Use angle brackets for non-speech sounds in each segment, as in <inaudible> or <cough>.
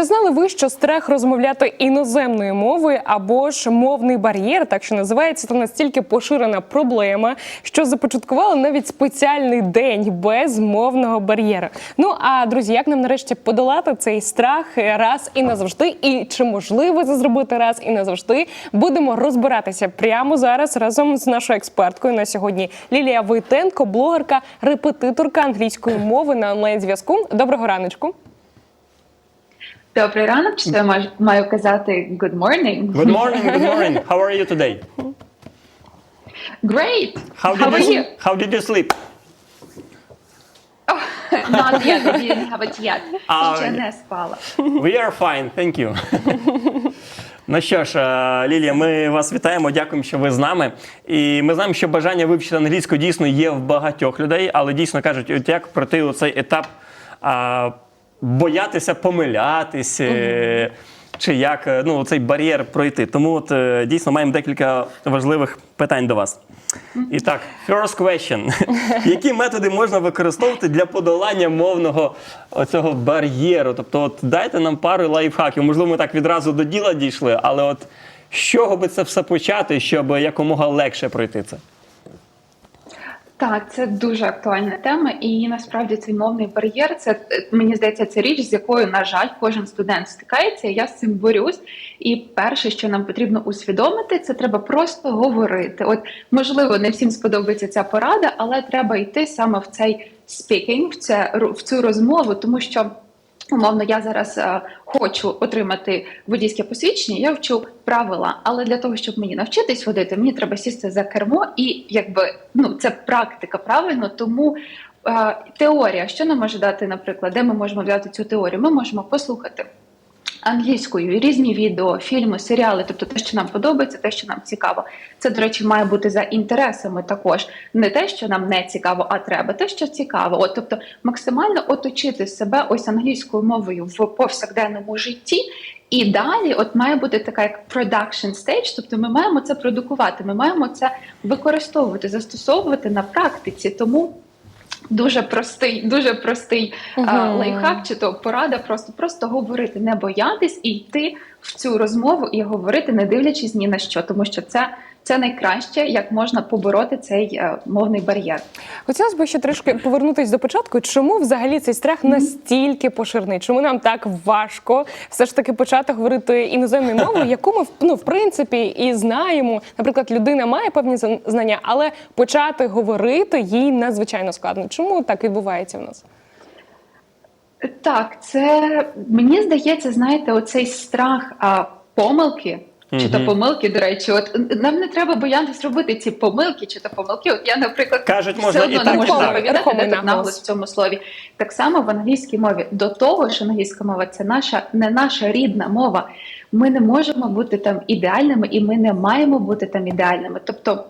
Чи знали ви, що страх розмовляти іноземною мовою або ж мовний бар'єр, так що називається, це настільки поширена проблема, що започаткували навіть спеціальний день без мовного бар'єру. Ну а друзі, як нам нарешті подолати цей страх раз і назавжди? І чи можливо це зробити раз і назавжди? Будемо розбиратися прямо зараз разом з нашою експерткою на сьогодні Лілія Войтенко, блогерка, репетиторка англійської мови на онлайн зв'язку. Доброго раночку. Добрий ранок, чи я маю, маю казати good morning? Good morning, good morning. How are you today? Great! How did How are you, you? How did you sleep? <laughs> Not yet, I didn't have it yet. А, Ще не спала. We are fine, thank you. Ну що ж, е, Лілія, ми вас вітаємо. Дякуємо, що ви з нами. І ми знаємо, що бажання вивчити англійську дійсно є в багатьох людей, але дійсно кажуть, от як пройти оцей етап боятися помилятись, е, чи як е, ну, цей бар'єр пройти. Тому от е, дійсно маємо декілька важливих питань до вас. І так, first question. <laughs> Які методи можна використовувати для подолання мовного оцього бар'єру? Тобто, от дайте нам пару лайфхаків. Можливо, ми так відразу до діла дійшли, але от з чого би це все почати, щоб якомога легше пройти це? Так, це дуже актуальна тема, і насправді цей мовний бар'єр це е, мені здається, це річ, з якою, на жаль, кожен студент стикається. Я з цим борюсь. І перше, що нам потрібно усвідомити, це треба просто говорити. От можливо, не всім сподобається ця порада, але треба йти саме в цей спікінг, в це в цю розмову, тому що. Умовно, я зараз е, хочу отримати водійське посвідчення, я вчу правила. Але для того, щоб мені навчитись водити, мені треба сісти за кермо, і якби ну це практика правильно. Тому е, теорія, що нам може дати, наприклад, де ми можемо взяти цю теорію? Ми можемо послухати англійською різні відео, фільми, серіали, тобто те, що нам подобається, те, що нам цікаво. Це, до речі, має бути за інтересами також. Не те, що нам не цікаво, а треба, те, що цікаво. От, тобто, максимально оточити себе ось англійською мовою в повсякденному житті. І далі, от має бути така як production stage, тобто ми маємо це продукувати, ми маємо це використовувати, застосовувати на практиці. Тому Дуже простий, дуже простий а, лайфхак, чи то порада, просто просто говорити, не боятись і йти в цю розмову і говорити, не дивлячись ні на що, тому що це, це найкраще, як можна побороти цей е, мовний бар'єр. Хотілося б ще трошки повернутися до початку. Чому взагалі цей страх настільки поширений? Чому нам так важко все ж таки почати говорити іноземною мовою, <laughs> яку ми ну, в принципі і знаємо? Наприклад, людина має певні зн- знання, але почати говорити їй надзвичайно складно. Чому так відбувається в нас? Так, це мені здається, знаєте, оцей страх а, помилки. Чи то помилки, до речі, от нам не треба боятися робити ці помилки, чи то помилки. От я, наприклад, Кажуть, все можна одно і не так, можу так. запам'ятати, де тут наголос. в цьому слові. Так само в англійській мові. До того, що англійська мова це наша не наша рідна мова. Ми не можемо бути там ідеальними, і ми не маємо бути там ідеальними. Тобто.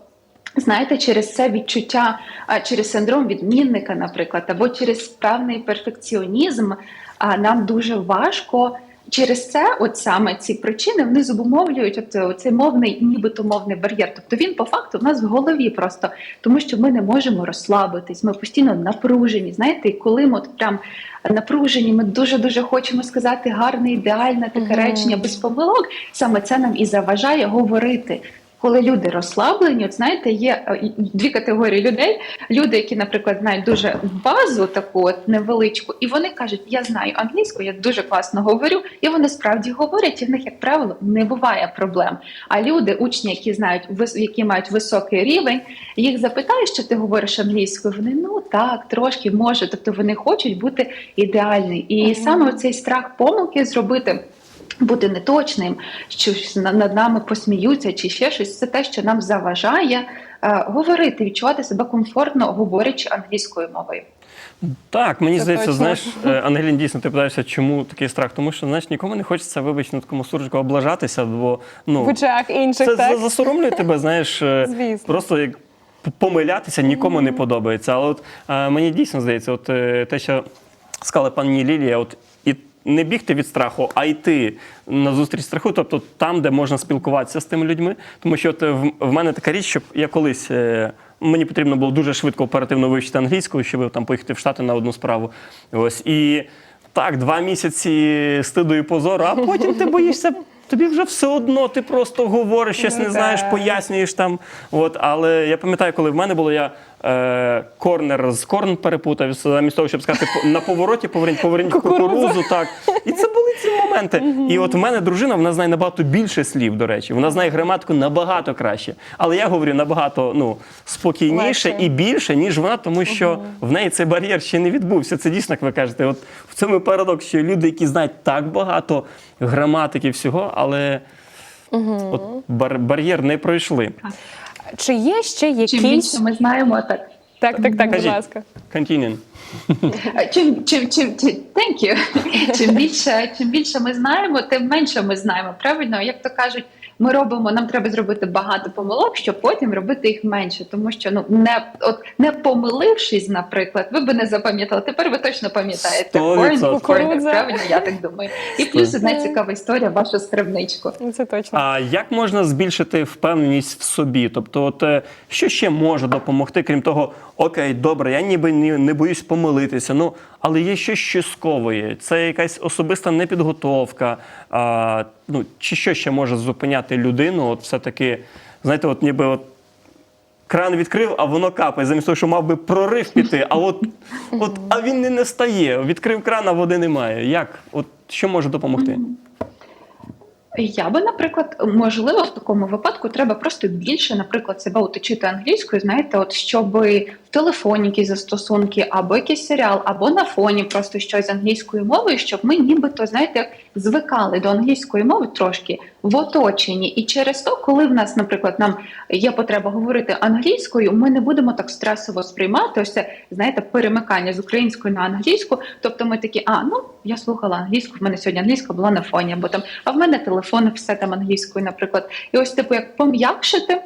Знаєте, через це відчуття, а, через синдром відмінника, наприклад, або через певний перфекціонізм, а, нам дуже важко. Через це, от саме ці причини, вони зобумовлюють от, цей мовний, нібито мовний бар'єр. Тобто він по факту в нас в голові просто, тому що ми не можемо розслабитись, ми постійно напружені. Знаєте, і коли ми от прям напружені, ми дуже дуже хочемо сказати гарне, ідеальне таке речення без помилок. Саме це нам і заважає говорити. Коли люди розслаблені, от знаєте, є е, дві категорії людей. Люди, які, наприклад, знають дуже базу таку от невеличку, і вони кажуть, я знаю англійську, я дуже класно говорю, і вони справді говорять, і в них, як правило, не буває проблем. А люди, учні, які знають які мають високий рівень, їх запитають, що ти говориш англійською. Вони ну так, трошки може. Тобто вони хочуть бути ідеальні. І Мгм. саме цей страх помилки зробити. Бути неточним, що над нами посміються, чи ще щось, це те, що нам заважає е, говорити, відчувати себе комфортно, говорячи англійською мовою. Так, мені Це здається, точно. знаєш, е, Ангелін, дійсно, ти питаєшся, чому такий страх? Тому що знаєш, нікому не хочеться, вибач, на такому суржику облажатися, бо ну В очах інших це так засоромлює тебе, знаєш, е, Звісно. просто як помилятися нікому не подобається. Але от е, мені дійсно здається, от е, те, що сказала пані Лілія, от не бігти від страху, а йти на зустріч страху, тобто там, де можна спілкуватися з тими людьми. Тому що от е, в, мене така річ, що я колись. е, Мені потрібно було дуже швидко оперативно вивчити англійську, щоб там поїхати в Штати на одну справу. Ось і так, два місяці стиду і позору, а потім ти <laughs> боїшся. Тобі вже все одно, ти просто говориш, щось Ну, не знаєш, пояснюєш там. От, але я пам'ятаю, коли в мене було, я е, корнер з корн перепутав, замість того, щоб сказати на повороті поверніть, поверніть кукурузу. Так. І це були ці моменти. І от в мене дружина, вона знає набагато більше слів, до речі. Вона знає граматику набагато краще. Але я говорю набагато ну, спокійніше і більше, ніж вона, тому що в неї цей бар'єр ще не відбувся. Це дійсно, як ви кажете. От цьому парадокс, що люди, які знають так багато граматики всього, але от бар- бар'єр не пройшли. Чи є ще Чим якісь більше ми знаємо, так так, так, так, будь ласка. Continue. Е, Чим чим чим чим thank you. чим більше, чим більше ми знаємо, тим менше ми знаємо. Правильно, як то кажуть, ми робимо, нам треба зробити багато помилок, щоб потім робити їх менше. Тому що ну не от не помилившись, наприклад, ви би не запам'ятали. Тепер ви точно пам'ятаєте. Сто Corn, відсотків. правильно, я так думаю. І плюс одна цікава історія, вашу скарбничку. Це точно. А як можна збільшити впевненість в собі? Тобто, от е, що ще може допомогти, крім того, окей, добре, я ніби не, не боюсь помилитися. Ну але є щось що сковує. Це якась особиста непідготовка. А, ну чи що ще може зупиняти людину? От все-таки, знаєте, от ніби от. Кран відкрив, а воно капає, замість того, що мав би прорив піти, а от, от а він не настає. Відкрив кран, а води немає. Як? От що може допомогти? Я би, наприклад, можливо, в такому випадку треба просто більше, наприклад, себе оточити англійською, знаєте, от щоб в телефоні якісь застосунки, або якийсь серіал, або на фоні просто щось з англійською мовою, щоб ми нібито, знаєте, звикали до англійської мови трошки в оточенні. І через то, коли в нас, наприклад, нам є потреба говорити англійською, ми не будемо так стресово сприймати ось це, знаєте, перемикання з української на англійську. Тобто ми такі, а ну я слухала англійську, в мене сьогодні англійська була на фоні, або там, а в мене телефон, все там англійською, наприклад. І ось, типу, як пом'якшити.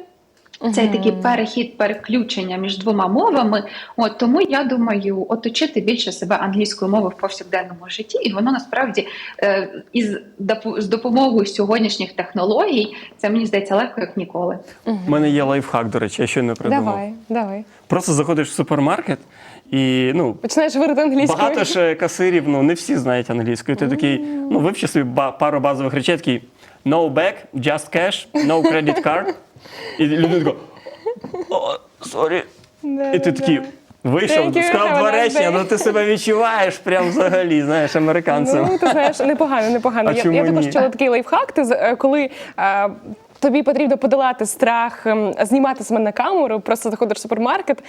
Цей такий перехід, переключення між двома мовами. От тому я думаю, оточити більше себе англійською мовою в повсякденному житті, і воно насправді е, із з допомогою сьогоднішніх технологій це мені здається легко як ніколи. У мене є лайфхак, до речі, я ще не придумав. Давай, давай. Просто заходиш в супермаркет і ну. Починаєш говорити англійською. Багато ж е, касирів, ну не всі знають англійську. І Ти такий, ну вивчи собі ба- пару базових речей, такий no back, just cash, no credit card. І людина така, о, сорі. І ти такий вийшов, Thank you, сказав два речення, ну ти себе відчуваєш прям взагалі, знаєш, американцем. Ну, ти знаєш, непогано, непогано. А я, чому я також ні? чула такий лайфхак, ти, е, коли е, тобі потрібно подолати страх, ем, знімати себе на камеру, просто заходиш в супермаркет,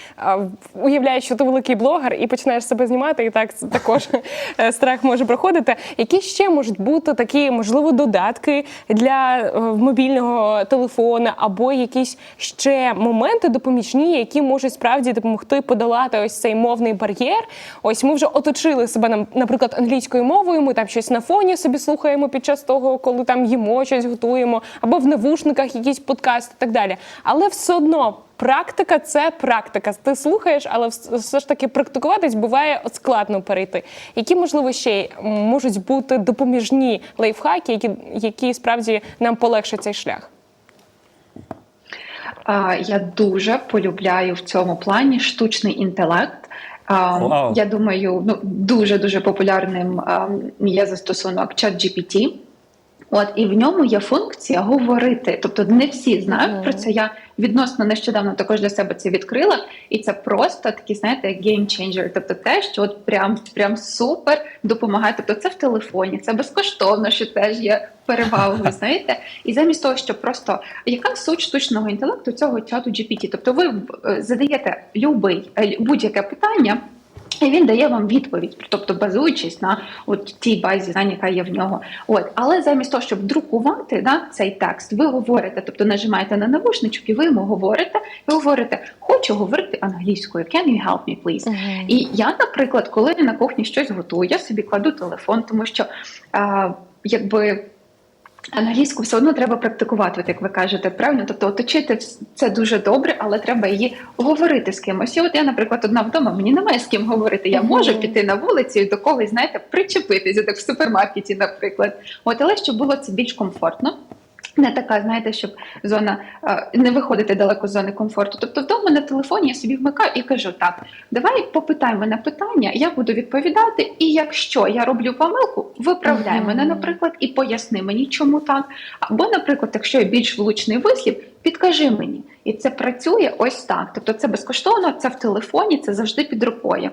уявляєш, що ти великий блогер, і починаєш себе знімати, і так також <laughs> е, страх може проходити. Які ще можуть бути такі, можливо, додатки для е, мобільного телефона, або якісь ще моменти допоміжні, які можуть справді допомогти подолати ось цей мовний бар'єр. Ось ми вже оточили себе, наприклад, англійською мовою. Ми там щось на фоні собі слухаємо під час того, коли там їмо щось готуємо, або в навушниках якісь подкасти і так далі. Але все одно. Практика це практика. Ти слухаєш, але все ж таки практикуватись буває складно перейти. Які можливо ще можуть бути допоміжні лайфхаки, які, які справді нам полегшать цей шлях? Я дуже полюбляю в цьому плані штучний інтелект. Вау. Я думаю, ну дуже дуже популярним є застосунок ChatGPT. От і в ньому є функція говорити. Тобто не всі знають Мгм. про це. Я відносно нещодавно також для себе це відкрила, і це просто такий, знаєте, changer. Тобто те, що от прям прям супер допомагає. Тобто це в телефоні, це безкоштовно, що теж є перевагою. <laughs> Знаєте, і замість того, щоб просто яка суть штучного інтелекту цього чату GPT? Тобто, ви е, задаєте любий е, будь-яке питання. І він дає вам відповідь, тобто базуючись на от тій базі знань, яка є в нього. От, але замість того, щоб друкувати да, цей текст, ви говорите, тобто нажимаєте на навушничок, і ви йому говорите, і говорите, хочу говорити англійською. Can you help me, please? І я, наприклад, коли на кухні щось готую, я собі кладу телефон, тому що а, якби. Англійську все одно треба практикувати, от як ви кажете, правильно? Тобто оточити це дуже добре, але треба її говорити з кимось. І от я, наприклад, одна вдома, мені немає з ким говорити. Я можу піти на вулицю і до когось, знаєте, причепитися, так в супермаркеті, наприклад. От, але щоб було це більш комфортно. Не така, знаєте, щоб зона не виходити далеко з зони комфорту. Тобто вдома на телефоні я собі вмикаю і кажу: так, давай попитай мене питання, я буду відповідати. І якщо я роблю помилку, виправляй мене, наприклад, і поясни мені, чому так. Або, наприклад, якщо є більш влучний вислів, підкажи мені. І це працює ось так. Тобто, це безкоштовно, це в телефоні, це завжди під рукою.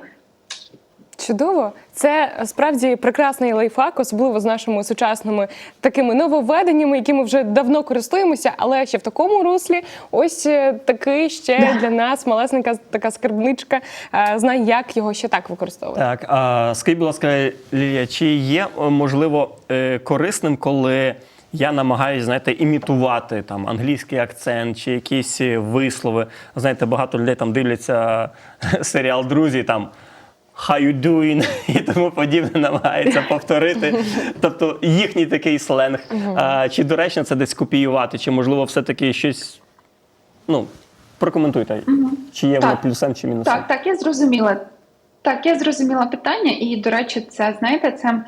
Чудово, це справді прекрасний лайфхак, особливо з нашими сучасними такими нововведеннями, якими вже давно користуємося, але ще в такому руслі. Ось е, такий ще Да. для нас малесенька така скарбничка. е, Знає, як його ще так використовувати. Так, а скажіть, будь ласка, Лілія, чи є можливо е, корисним, коли я намагаюся, знаєте, імітувати там англійський акцент чи якісь вислови? Знаєте, багато людей там дивляться серіал Друзі там. How you doing? <laughs> і тому подібне намагається повторити. Тобто їхній такий сленг. А, чи доречно це десь копіювати, чи можливо все-таки щось. Ну, прокоментуйте, чи є воно плюсом чи мінусом. Так, так, я зрозуміла. Так, я зрозуміла питання, і до речі, це знаєте, це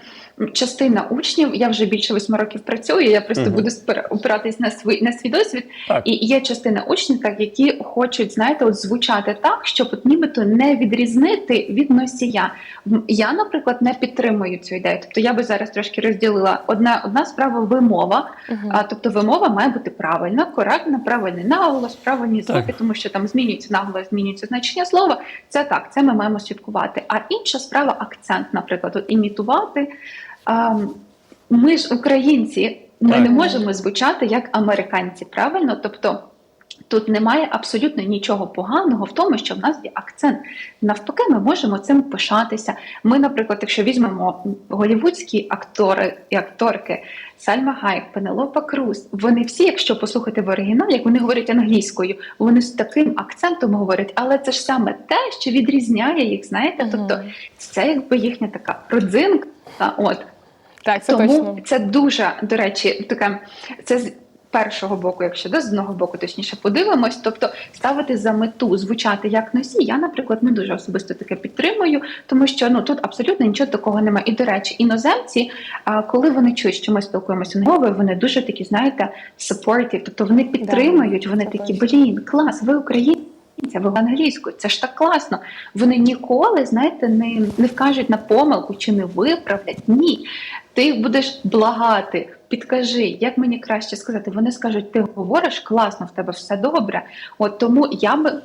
частина учнів. Я вже більше восьми років працюю. Я просто Мгм. буду спир- опиратись на свій на свій досвід. Так. І є частина учнів, так які хочуть, знаєте, от звучати так, щоб от нібито не відрізнити від носія. Я, наприклад, не підтримую цю ідею. Тобто я би зараз трошки розділила одна одна справа вимова. Мгм. А, тобто вимова має бути правильна, коректна, правильний наголос, правильні звуки, тому що там змінюється наголос, змінюється значення слова. Це так, це ми маємо слідкувати. А інша справа акцент, наприклад, от імітувати. А, ми ж українці, ми Так. не можемо звучати як американці, правильно? Тобто. Тут немає абсолютно нічого поганого в тому, що в нас є акцент. Навпаки, ми можемо цим пишатися. Ми, наприклад, якщо візьмемо голівудські актори і акторки Сальма Гайк, Пенелопа Круз, вони всі, якщо послухати в оригіналі, як вони говорять англійською, вони з таким акцентом говорять, але це ж саме те, що відрізняє їх, знаєте? Тобто це якби їхня така родзинка. От Так, це тому точно. це дуже до речі, таке це з першого боку, якщо да, з одного боку, точніше подивимось, тобто ставити за мету звучати як носій. Я, наприклад, не дуже особисто таке підтримую, тому що ну тут абсолютно нічого такого немає. І до речі, іноземці, а, коли вони чують, що ми спілкуємося мовою, вони дуже такі, знаєте, supportive, тобто вони підтримують, вони такі, блін, клас, ви українці. Це ви англійською, це ж так класно. Вони ніколи, знаєте, не, не вкажуть на помилку чи не виправлять. Ні. Ти будеш благати, підкажи, як мені краще сказати. Вони скажуть, ти говориш класно, в тебе все добре. От тому я би.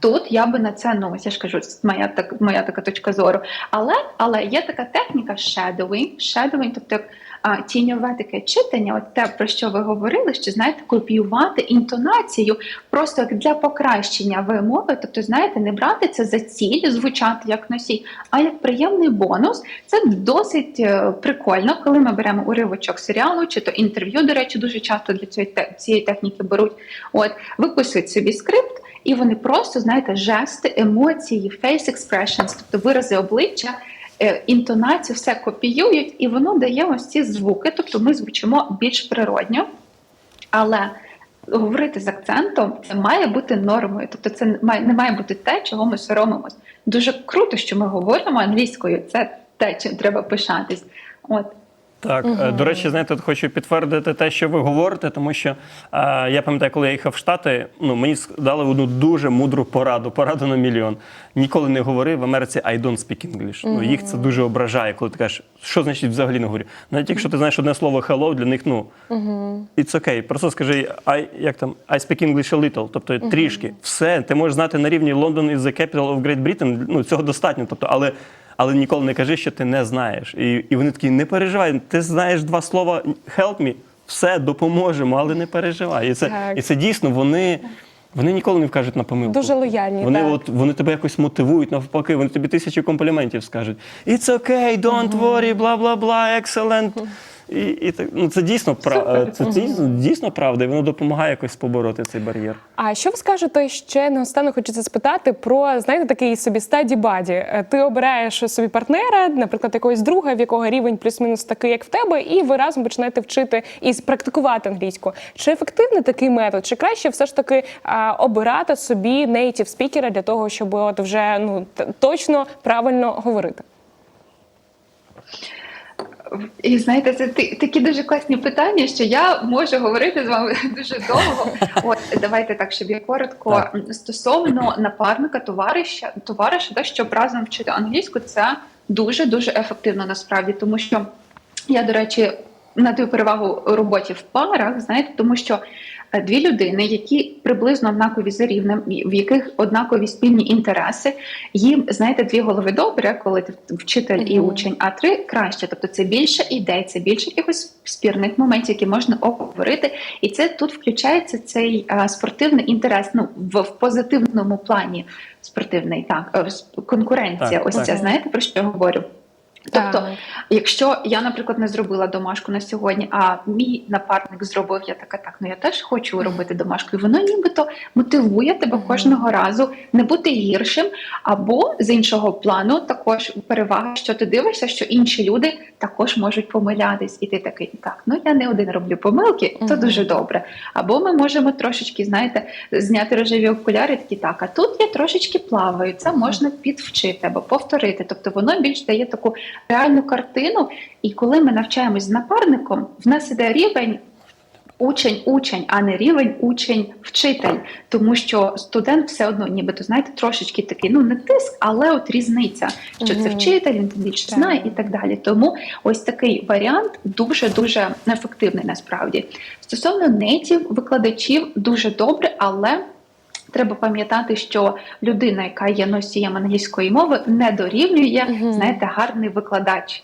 Тут я би на це ну я ж кажу, моя так моя така точка зору. Але але є така техніка shadowing, shadowing, тобто а, тіньове таке читання, от те про що ви говорили, що знаєте, копіювати інтонацію просто як для покращення вимови. Тобто, знаєте, не брати це за ціль звучати як носій, а як приємний бонус. Це досить е, прикольно, коли ми беремо уривочок серіалу чи то інтерв'ю. До речі, дуже часто для цієї цієї техніки беруть. От виписують собі скрипт. І вони просто, знаєте, жести, емоції, face expressions, тобто вирази обличчя, е, інтонацію, все копіюють, і воно дає ось ці звуки. Тобто ми звучимо більш природньо, але говорити з акцентом це має бути нормою. Тобто, це не має- бути те, чого ми соромимось. Дуже круто, що ми говоримо англійською. Це те, чим треба пишатись. От. Так, е, до речі, знаєте, хочу підтвердити те, що ви говорите, тому що е, я пам'ятаю, коли я їхав в Штати, ну мені дали одну дуже мудру пораду, пораду на мільйон. Ніколи не говори в Америці I don't speak English. Ну їх це дуже ображає, коли ти кажеш, що значить взагалі не говорю. Навіть якщо ти знаєш одне слово hello, для них ну it's okay. Просто скажи I, як там I speak English a little, тобто трішки. Все, ти можеш знати на рівні London is the capital of Great Britain, ну цього достатньо. Тобто, але але ніколи не кажи, що ти не знаєш. І, і вони такі, не переживай, ти знаєш два слова help me, все, допоможемо, але не переживай. І це, Так. і це дійсно вони. Вони ніколи не вкажуть на помилку. Дуже лояльні, Вони так. от вони тебе якось мотивують навпаки. Вони тобі тисячі компліментів скажуть. It's okay, don't worry, бла бла бла, excellent. <laughs> І, і так ну це дійсно пра- це дійсно, дійсно правда, і воно допомагає якось побороти цей бар'єр. А що ви скажете ще наостанок хочеться спитати про знаєте такий собі стаді баді? Е, Ти обираєш собі партнера, наприклад, якогось друга, в якого рівень плюс-мінус такий, як в тебе, і ви разом починаєте вчити і практикувати англійську. Чи ефективний такий метод? Чи краще все ж таки а, обирати собі нейтів спікера для того, щоб от вже ну точно правильно говорити? І знаєте, це такі дуже класні питання, що я можу говорити з вами <laughs> дуже довго. От давайте так, щоб я коротко Так. стосовно напарника, товариша, товариша, да, щоб разом вчити англійську, це дуже дуже ефективно насправді, тому що я, до речі, надаю перевагу роботі в парах, знаєте, тому що е, дві людини, які приблизно однакові за рівнем, в яких однакові спільні інтереси, їм знаєте, дві голови добре, коли ти вчитель і учень, а три краще. Тобто це більше ідей, це більше якихось спірних моментів, які можна обговорити. І це тут включається цей е, спортивний інтерес. Ну в, в позитивному плані спортивний, так е, конкуренція. Так, ось так. це знаєте про що я говорю. Тобто, Так. Якщо я, наприклад, не зробила домашку на сьогодні, а мій напарник зробив, я така, так, ну я теж хочу робити домашку. І воно нібито мотивує тебе кожного разу не бути гіршим, або з іншого плану також перевага, що ти дивишся, що інші люди також можуть помилятись, і ти такий, так, ну я не один роблю помилки, то дуже добре. Або ми можемо трошечки, знаєте, зняти рожеві окуляри, такі так, а тут я трошечки плаваю, це можна підвчити або повторити. Тобто воно більш дає таку реальну картину. І коли ми навчаємось з напарником, в нас іде рівень. Учень, учень, а не рівень учень, вчитель, тому що студент все одно, нібито знаєте, трошечки такий, ну не тиск, але от різниця, що це вчитель, він більше знає і так далі. Тому ось такий варіант дуже дуже ефективний насправді. Стосовно нейтів, викладачів дуже добре, але треба пам'ятати, що людина, яка є носієм англійської мови, не дорівнює, Мгм. знаєте, гарний викладач.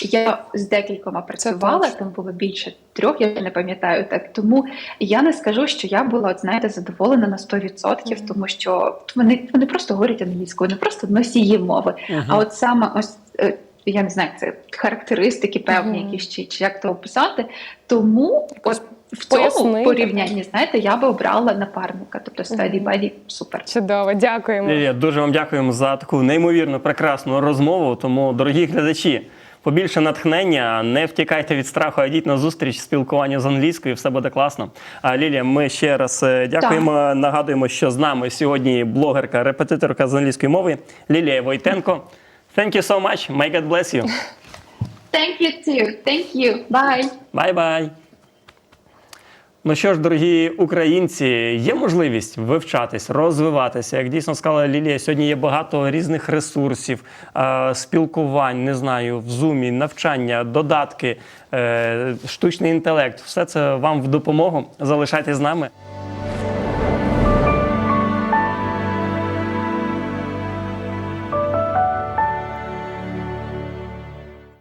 Я з декількома працювала, там було більше трьох, я не пам'ятаю так. Тому я не скажу, що я була, от, знаєте, задоволена на 100%, Мгм. тому що вони, вони просто говорять англійською, вони просто носії мови. А от саме ось. е, Я не знаю, це характеристики певні, Мгм. якісь чи, чи як то описати. Тому от в цьому Пояснити. порівнянні, знаєте, я би обрала напарника, тобто стаді Мгм. баді супер. Чудово, дякуємо. Лілія, дуже вам дякуємо за таку неймовірно прекрасну розмову. Тому, дорогі глядачі, побільше натхнення, не втікайте від страху, а йдіть на зустріч спілкування з англійською, все буде класно. А Лілія, ми ще раз е, дякуємо. Нагадуємо, що з нами сьогодні блогерка, репетиторка з англійської мови Лілія Войтенко. Thank you so much. May God bless you. Thank you too. Thank you. Bye. Бай-бай. Ну що ж, дорогі українці, є можливість вивчатись, розвиватися. Як дійсно сказала Лілія, сьогодні є багато різних ресурсів, е, спілкувань, не знаю, в зумі, навчання, додатки, е, штучний інтелект. Все це вам в допомогу. Залишайтесь з нами.